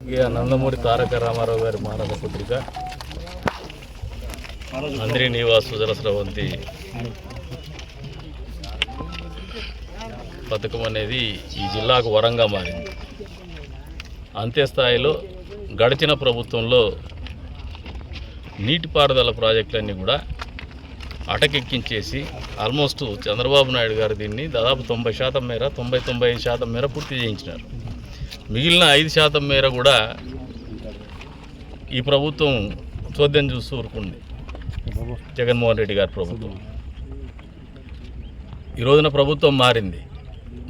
ఇక నందమూరి తారక రామారావు గారి మానవ పత్రిక. అందరి నివాస్ జలస్రవంతి. పథకం అనేది ఈ జిల్లాకు వరంగా మారింది. అంత్యస్థాయిలో గడిచిన ప్రభుత్వంలో నీటిపారుదల ప్రాజెక్టులన్నీ కూడా అటకెక్కించేసి ఆల్మోస్ట్ చంద్రబాబు నాయుడు గారు దీన్ని దాదాపు తొంభై శాతం మేర తొంభై తొంభై ఐదు శాతం మేర పూర్తి చేయించినారు. మిగిలిన ఐదు శాతం మేర కూడా ఈ ప్రభుత్వం చోద్యం చూస్తూ ఊరుకుంది. జగన్మోహన్ రెడ్డి గారి ప్రభుత్వం. ఈ రోజున ప్రభుత్వం మారింది.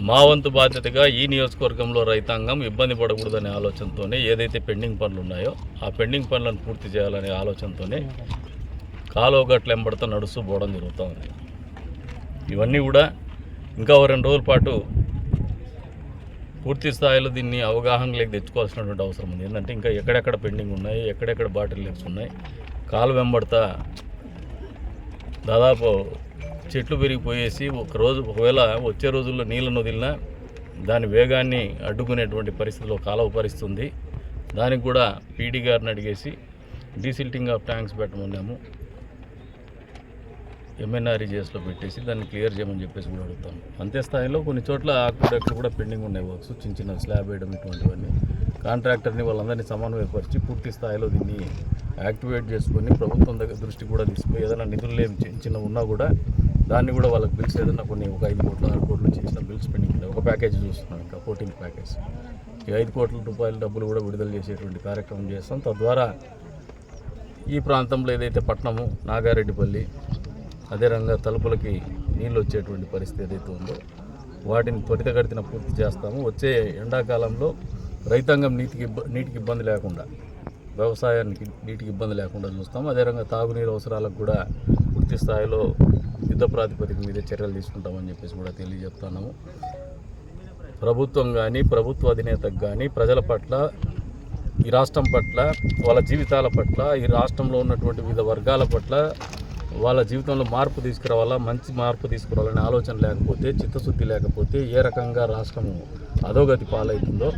మా వంతు బాధ్యతగా ఈ నియోజకవర్గంలో రైతాంగం ఇబ్బంది పడకూడదనే ఆలోచనతోనే ఏదైతే పెండింగ్ పనులు ఉన్నాయో ఆ పెండింగ్ పనులను పూర్తి చేయాలనే ఆలోచనతోనే కాలువ గట్ల ఎంబడితో నడుస్తూ పోవడం జరుగుతూ ఉంది. ఇవన్నీ కూడా ఇంకా రెండు రోజుల పాటు పూర్తి స్థాయిలో దీన్ని అవగాహనలోకి తెచ్చుకోవాల్సినటువంటి అవసరం ఉంది. ఏంటంటే ఇంకా ఎక్కడెక్కడ పెండింగ్ ఉన్నాయి ఎక్కడెక్కడ బాటిల్ లెక్స్ ఉన్నాయి కాలు వెంబడతా దాదాపు చెట్లు పెరిగిపోయేసి ఒక రోజు ఒకవేళ వచ్చే రోజుల్లో నీళ్ళను వదిలినా దాని వేగాన్ని అడ్డుకునేటువంటి పరిస్థితిలో కాలువ పరిస్థితుంది దానికి కూడా పీడీ గారిని అడిగేసి డీసిల్టింగ్ ఆఫ్ ట్యాంక్స్ పెట్టమన్నాము. ఎంఎన్ఆర్ఈజిఎస్లో పెట్టేసి దాన్ని క్లియర్ చేయమని చెప్పేసి కూడా అడుగుతాను. అంతే స్థాయిలో కొన్ని చోట్ల ఆకుడట్లు కూడా పెండింగ్ ఉన్నాయి వర్క్స్ చిన్న చిన్న స్లాబ్ వేయడం ఇటువంటివన్నీ. కాంట్రాక్టర్ని వాళ్ళందరినీ సమన్వయపరిచి పూర్తి స్థాయిలో దీన్ని యాక్టివేట్ చేసుకొని ప్రభుత్వం దగ్గర దృష్టి కూడా తీసుకుని ఏదైనా నిధులు ఏమి చిన్న చిన్న ఉన్నా కూడా దాన్ని కూడా వాళ్ళకి బిల్స్ ఏదైనా కొన్ని ఒక ఐదు కోట్ల ఆరు కోట్లు చేసిన చిన్న బిల్స్ పెండింగ్ ఉన్నాయి. ఒక ప్యాకేజ్ చూస్తున్నాం ఇంకా ఫోర్టీన్ ప్యాకేజ్ ఈ ఐదు కోట్ల రూపాయల డబ్బులు కూడా విడుదల చేసేటువంటి కార్యక్రమం చేస్తాం. తద్వారా ఈ ప్రాంతంలో ఏదైతే పట్టణము నాగారెడ్డిపల్లి అదే తలుపులకి నీళ్ళు వచ్చేటువంటి పరిస్థితి ఏదైతే ఉందో వాటిని త్వరితగతిన పూర్తి చేస్తాము. వచ్చే ఎండాకాలంలో రైతాంగం నీటికి నీటికి ఇబ్బంది లేకుండా వ్యవసాయానికి నీటికి ఇబ్బంది లేకుండా చూస్తాము. అదే తాగునీరు అవసరాలకు కూడా పూర్తి స్థాయిలో యుద్ధ ప్రాతిపదిక మీద చర్యలు తీసుకుంటామని చెప్పేసి కూడా తెలియజెప్తున్నాము ప్రభుత్వం కానీ ప్రభుత్వ అధినేతకు కానీ ప్రజల పట్ల ఈ రాష్ట్రం పట్ల వాళ్ళ జీవితాల పట్ల ఈ రాష్ట్రంలో ఉన్నటువంటి వివిధ వర్గాల పట్ల వాళ్ళ జీవితంలో మార్పు తీసుకురావాలా మంచి మార్పు తీసుకురావాలనే ఆలోచన లేకపోతే చిత్తశుద్ధి లేకపోతే ఏ రకంగా రాష్ట్రము అధోగతి పాలవుతుందో